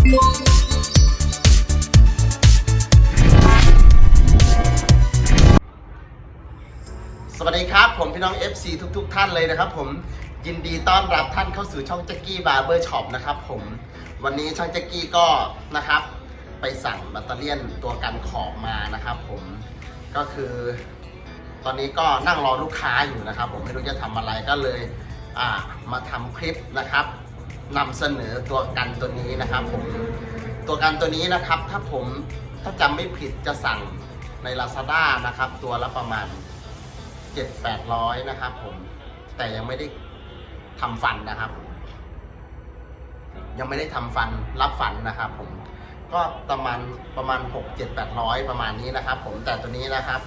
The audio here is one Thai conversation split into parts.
สวัสดีครับ ผมพี่น้อง FC ทุกๆท่านเลยนะครับผมยินดีต้อนรับท่านเข้าสู่ช่องแจ็กกี้บาร์เบอร์ช็อปนะครับผมวันนี้ช่างแจ็กกี้ก็นะครับไปสั่งแบตเตอรี่ยนตัวกันขอบมานะครับผมก็คือ ตอนนี้ก็นั่งรอลูกค้าอยู่นะครับ ผมไม่รู้จะทำอะไรก็เลยอ่ามาทำคลิปนะครับ นำเสนอตัวกันตัวนี้นะครับผมตัวกันตัวนี้นะครับถ้าผมถ้าจำไม่ผิดจะสั่งใน Lazada นะครับ ตัวละประมาณเจ็ดแปดร้อยนะครับผมแต่ยังไม่ได้ทำฟันนะครับ ยังไม่ได้ทำฟันรับฟันนะครับผมก็ประมาณประมาณหกเจ็ดแปดร้อยประมาณนี้นะครับ ผมแต่ตัวนี้นะครับ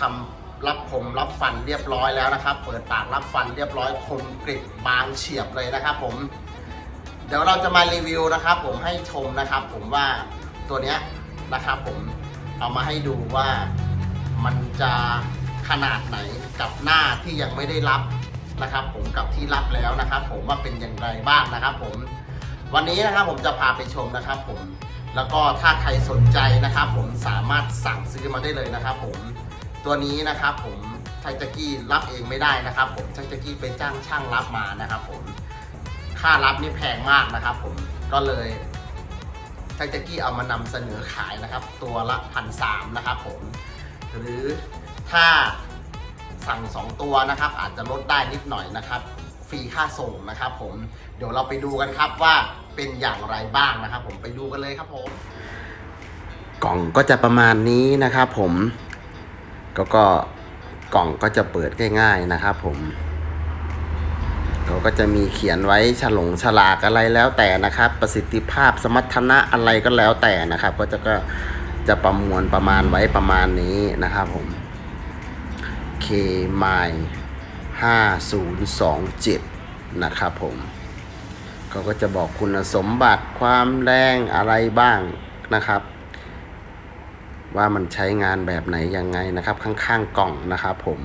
ทำ รับผมรับฟันเรียบร้อยแล้วนะครับ เปิดปากรับฟันเรียบร้อยคมกริบบางเฉียบเลยนะครับผม เดี๋ยวเราจะมารีวิวนะครับ ผมให้ชมนะครับ ผมว่าตัวเนี้ยนะครับ ผมเอามาให้ดูว่ามันจะขนาดไหนกับหน้าที่ยังไม่ได้รับนะครับ ผมกับที่รับแล้วนะครับ ผมว่าเป็นอย่างไรบ้างนะครับ ผมวันนี้นะครับผมจะพาไปชมนะครับ ผมแล้วก็ถ้าใครสนใจนะครับ ผมสามารถสั่งซื้อมาได้เลยนะครับ ผม ตัวนี้นะครับผมชัยจักี้รับเองไม่ได้นะครับ ผมชัยจักี้ไปจ้างช่างรับมานะครับ ผมค่ารับนี่แพงมากนะครับ ผมก็เลยชัยจักี้เอามานำเสนอขายนะครับ ตัวละพันสามนะครับ ผม หรือถ้าสั่ง 2 ตัวนะครับ อาจจะลดได้นิดหน่อยนะครับฟรีค่าส่งนะครับ ผมเดี๋ยวเราไปดูกันครับว่าเป็นอย่างไรบ้างนะครับ ผมไปดูกันเลยครับผม กล่องก็จะประมาณนี้นะครับ ผม ก็ก็กล่องก็จะเปิดง่ายๆนะครับผมเขาก็จะมีเขียนไว้ฉลงฉลากอะไรแล้วแต่นะครับ ประสิทธิภาพสมรรถนะอะไรก็แล้วแต่นะครับ ก็จะก็จะประมวลประมาณไว้ประมาณนี้นะครับผม K m i 5027 นะครับผมเขาก็จะบอกคุณสมบัติความแรงอะไรบ้างนะครับ ว่ามันใช้งานแบบไหนยังไงนะครับ ข้างๆกล่องนะครับผม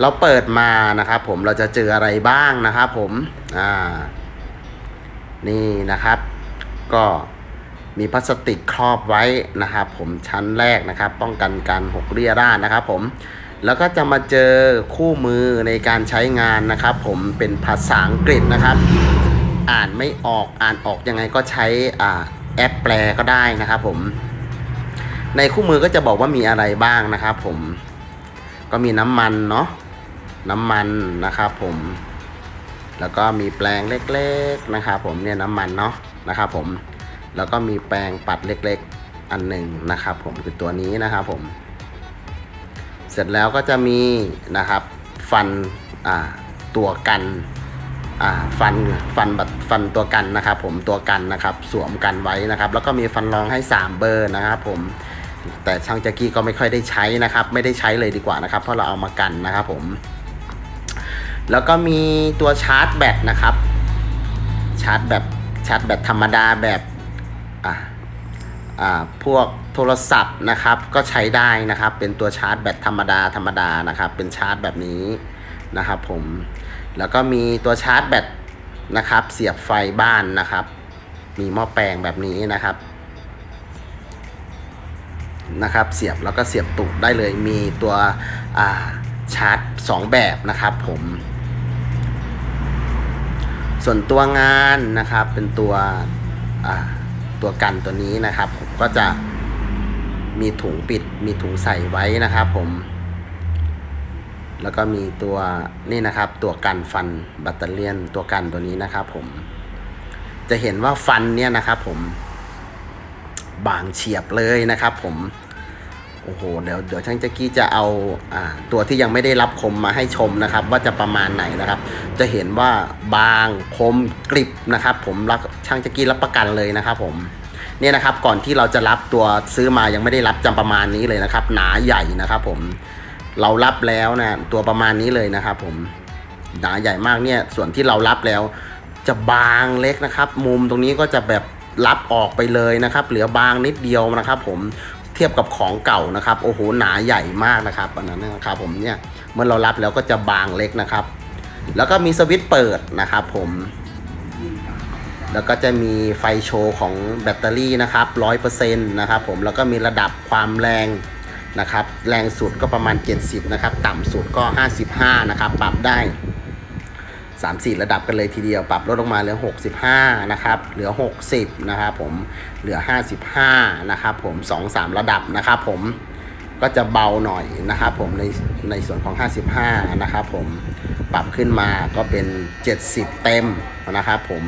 เราเปิดมานะครับ ผมเราจะเจออะไรบ้างนะครับ ผมอ่านี่นะครับ ก็มีพลาสติกครอบไว้นะครับ ผมชั้นแรกนะครับ ป้องกันการหกเรียราดนะครับ ผมแล้วก็จะมาเจอคู่มือในการใช้งานนะครับ ผมเป็นภาษาอังกฤษนะครับ อ่านไม่ออกอ่านออกยังไงก็ใช้อ่า แอปแปลก็ได้นะครับผม ในคู่มือก็จะบอกว่ามีอะไรบ้างนะครับผม ก็มีน้ำมันเนาะ น้ำมันนะครับผม แล้วก็มีแปลงเล็กๆนะครับผมเนี่ยน้ำมันเนาะนะครับผม แล้วก็มีแปรงปัดเล็กๆอันหนึ่งนะครับผมคือตัวนี้นะครับผม เสร็จแล้วก็จะมีนะครับฟันอ่าตัวกัน ฟันฟันแบัดฟันตัวกันนะครับ ผมตัวกันนะครับสวมกันไว้นะครับ แล้วก็มีฟันรองให้ 3 เบอร์นะครับ ผมแต่ช่างแจ็กกี้ก็ไม่ค่อยได้ใช้นะครับ ไม่ได้ใช้เลยดีกว่านะครับ เพราะเราเอามากันนะครับผม แล้วก็มีตัวชาร์จแบตนะครับ ชาร์จแบบชาร์จแบตธรรมดาแบบอ่าอ่าพวกโทรศัพท์นะครับ ก็ใช้ได้นะครับ เป็นตัวชาร์จแบตธรรมดาธรรมดานะครับ เป็นชาร์จแบบนี้นะครับ ผม แล้วก็มีตัวชาร์จแบตนะครับ เสียบไฟบ้านนะครับ มีหม้อแปลงแบบนี้นะครับนะครับ เสียบแล้วก็เสียบตุกได้เลยมีตัวาชาร์จ 2 แบบนะครับผม ส่วนตัวงานนะครับเป็นตัวตัวกันตัวนี้นะครับ ผมก็จะมีถุงปิดมีถุงใส่ไว้นะครับผม แล้วก็มีตัวนี่นะครับ ตัวกันฟันแบตเตอรี่ยนตัวกันตัวนี้นะครับผม จะเห็นว่าฟันเนี่ยนะครับผม บางเฉียบเลยนะครับผม โอ้โห เดี๋ยวเดี๋ยวช่างแจ็กกี้จะเอาอ่าตัวที่ยังไม่ได้รับคมมาให้ชมนะครับ ว่าจะประมาณไหนนะครับ จะเห็นว่าบางคมกริบนะครับ ผมรับช่างแจ็กกี้รับประกันเลยนะครับ ผมเนี่ยนะครับก่อนที่เราจะรับตัวซื้อมายังไม่ได้รับจำประมาณนี้เลยนะครับ หนาใหญ่นะครับ ผม เรารับแล้วนะตัวประมาณนี้เลยนะครับผมหนาใหญ่มากเนี่ยส่วนที่เรารับแล้ว จะบางเล็กนะครับ มุมตรงนี้ก็จะแบบรับออกไปเลยนะครับ เหลือบางนิดเดียวนะครับ ผมเทียบกับของเก่านะครับโอ้โหหนาใหญ่มากนะครับอันนั้นนะครับผมเนี่ยเมื่อเรารับแล้วก็จะบางเล็กนะครับ แล้วก็มีสวิตช์เปิดนะครับผม แล้วก็จะมีไฟโชว์ของแบตเตอรี่นะครับ100%นะครับผมแล้วก็มีระดับความแรง นะครับแรงสุดก็ประมาณ 70 นะครับ ต่ำสุดก็ 55 นะครับ ปรับได้ 3 4 ระดับกันเลยทีเดียว ปรับลดลงมาเหลือ 65 นะครับ เหลือ 60 นะครับผมเหลือ 55 นะครับผม 2 3 ระดับนะครับผมก็จะเบาหน่อยนะครับผมในในส่วนของ 55 นะครับผมปรับขึ้นมาก็เป็น 70 เต็มนะครับผม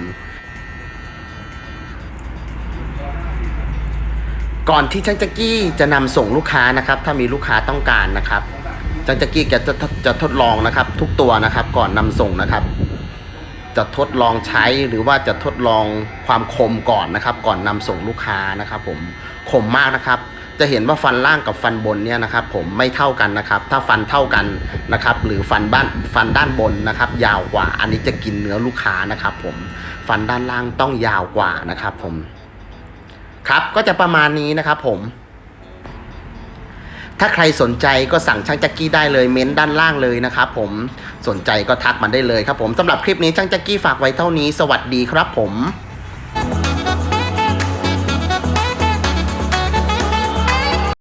ก่อนที่ช่างจักกี้จะนำส่งลูกค้านะครับ ถ้ามีลูกค้าต้องการนะครับช่างจักกี้จะจะจะทดลองนะครับ ทุกตัวนะครับ ก่อนนำส่งนะครับ จะทดลองใช้หรือว่าจะทดลองความคมก่อนนะครับ ก่อนนำส่งลูกค้านะครับ ผมคมมากนะครับ จะเห็นว่าฟันล่างกับฟันบนเนี่ยนะครับ ผมไม่เท่ากันนะครับ ถ้าฟันเท่ากันนะครับ หรือฟันบ้านฟันด้านบนนะครับ ยาวกว่า อันนี้จะกินเนื้อลูกค้านะครับ ผมฟันด้านล่างต้องยาวกว่านะครับ ผม ครับ ก็จะประมาณนี้นะครับผม ถ้าใครสนใจก็สั่งช่างจักกี้ได้เลยเม้นด้านล่างเลยนะครับผมสนใจก็ทักมาได้เลยครับผมสำหรับคลิปนี้ช่างจักกี้ฝากไว้เท่านี้ สวัสดีครับผม